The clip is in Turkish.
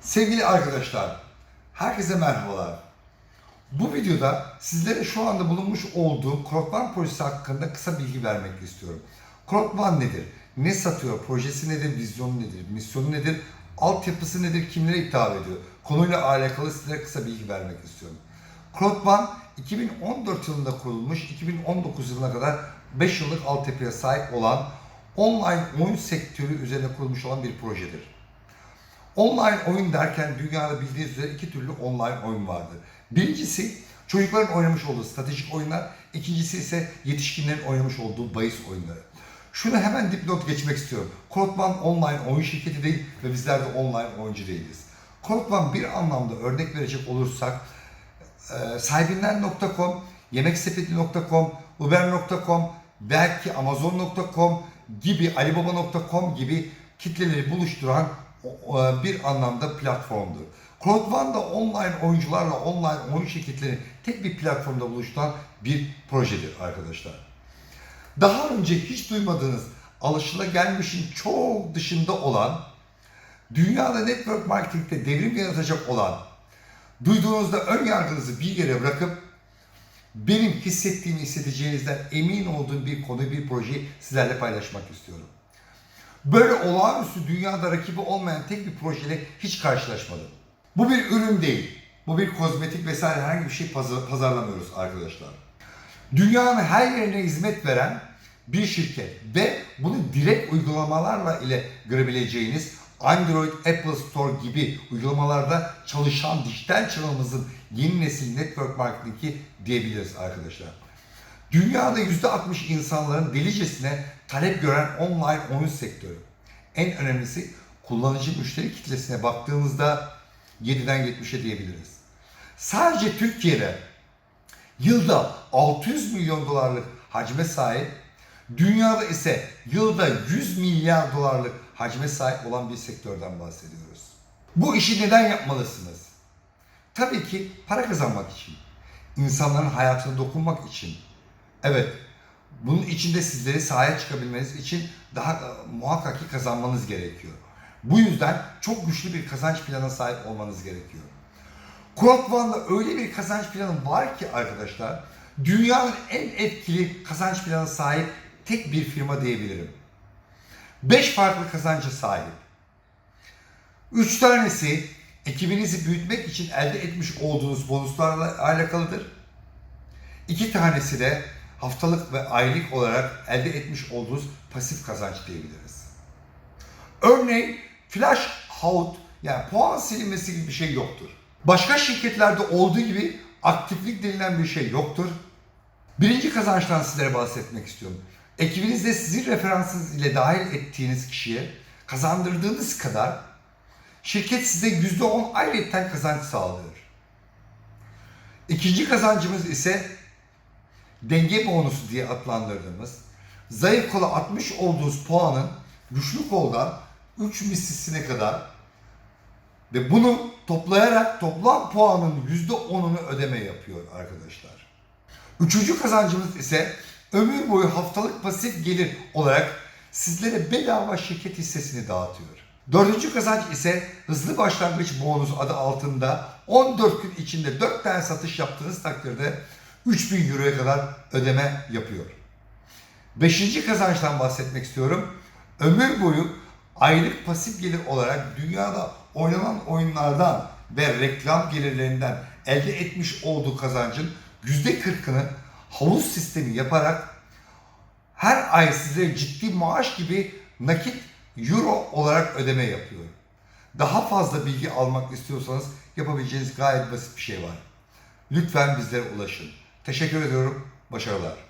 Sevgili arkadaşlar, herkese merhabalar. Bu videoda sizlere şu anda bulunmuş olduğum Krokman projesi hakkında kısa bilgi vermek istiyorum. Krokman nedir? Ne satıyor? Projesi nedir? Vizyonu nedir? Misyonu nedir? Altyapısı nedir? Kimlere hitap ediyor? Konuyla alakalı sizlere kısa bilgi vermek istiyorum. Krokman 2014 yılında kurulmuş, 2019 yılına kadar 5 yıllık altyapıya sahip olan online oyun sektörü üzerine kurulmuş olan bir projedir. Online oyun derken dünyada bildiğiniz üzere iki türlü online oyun vardır. Birincisi çocukların oynamış olduğu stratejik oyunlar, ikincisi ise yetişkinlerin oynamış olduğu bahis oyunları. Şunu hemen dipnot geçmek istiyorum. Korkman online oyun şirketi değil ve bizler de online oyuncu değiliz. Korkman bir anlamda örnek verecek olursak e, sahibinden.com, yemeksepeti.com, uber.com, belki amazon.com gibi, alibaba.com gibi kitleleri buluşturan bir anlamda platformdur. Crowdfund da online oyuncularla online oyun şirketleri tek bir platformda buluşturan bir projedir arkadaşlar. Daha önce hiç duymadığınız alışılagelmişin çok dışında olan dünyada network marketingte devrim yaratacak olan duyduğunuzda ön yargınızı bir yere bırakıp benim hissettiğimi hissedeceğinizden emin olduğum bir konu, bir projeyi sizlerle paylaşmak istiyorum. Böyle olağanüstü dünyada rakibi olmayan tek bir projeyle hiç karşılaşmadım. Bu bir ürün değil. Bu bir kozmetik vesaire herhangi bir şey pazar- pazarlamıyoruz arkadaşlar. Dünyanın her yerine hizmet veren bir şirket ve bunu direkt uygulamalarla ile görebileceğiniz Android, Apple Store gibi uygulamalarda çalışan dijital çağımızın yeni nesil network marketingi diyebiliriz arkadaşlar. Dünyada %60 insanların delicesine talep gören online oyun sektörü. En önemlisi kullanıcı müşteri kitlesine baktığımızda 7'den 70'e diyebiliriz. Sadece Türkiye'de yılda 600 milyon dolarlık hacme sahip, dünyada ise yılda 100 milyar dolarlık hacme sahip olan bir sektörden bahsediyoruz. Bu işi neden yapmalısınız? Tabii ki para kazanmak için, insanların hayatına dokunmak için. Evet, bunun içinde sizleri sahaya çıkabilmeniz için daha e, muhakkak ki kazanmanız gerekiyor. Bu yüzden çok güçlü bir kazanç planına sahip olmanız gerekiyor. Crowdfund'da öyle bir kazanç planı var ki arkadaşlar, dünyanın en etkili kazanç planına sahip tek bir firma diyebilirim. 5 farklı kazanca sahip. 3 tanesi ekibinizi büyütmek için elde etmiş olduğunuz bonuslarla alakalıdır. İki tanesi de haftalık ve aylık olarak elde etmiş olduğunuz pasif kazanç diyebiliriz. Örneğin flash out yani puan silinmesi gibi bir şey yoktur. Başka şirketlerde olduğu gibi aktiflik denilen bir şey yoktur. Birinci kazançtan sizlere bahsetmek istiyorum. Ekibinizde sizin referansınız ile dahil ettiğiniz kişiye kazandırdığınız kadar şirket size %10 ayrıca kazanç sağlıyor. İkinci kazancımız ise denge bonusu diye adlandırdığımız zayıf kola atmış olduğunuz puanın güçlü koldan 3 mislisine kadar ve bunu toplayarak toplam puanın %10'unu ödeme yapıyor arkadaşlar. Üçüncü kazancımız ise ömür boyu haftalık pasif gelir olarak sizlere bedava şirket hissesini dağıtıyor. Dördüncü kazanç ise hızlı başlangıç bonus adı altında 14 gün içinde 4 tane satış yaptığınız takdirde 3000 euroya kadar ödeme yapıyor. Beşinci kazançtan bahsetmek istiyorum. Ömür boyu aylık pasif gelir olarak dünyada oynanan oyunlardan ve reklam gelirlerinden elde etmiş olduğu kazancın %40'ını havuz sistemi yaparak her ay size ciddi maaş gibi nakit euro olarak ödeme yapıyor. Daha fazla bilgi almak istiyorsanız yapabileceğiniz gayet basit bir şey var. Lütfen bizlere ulaşın. Teşekkür ediyorum. Başarılar.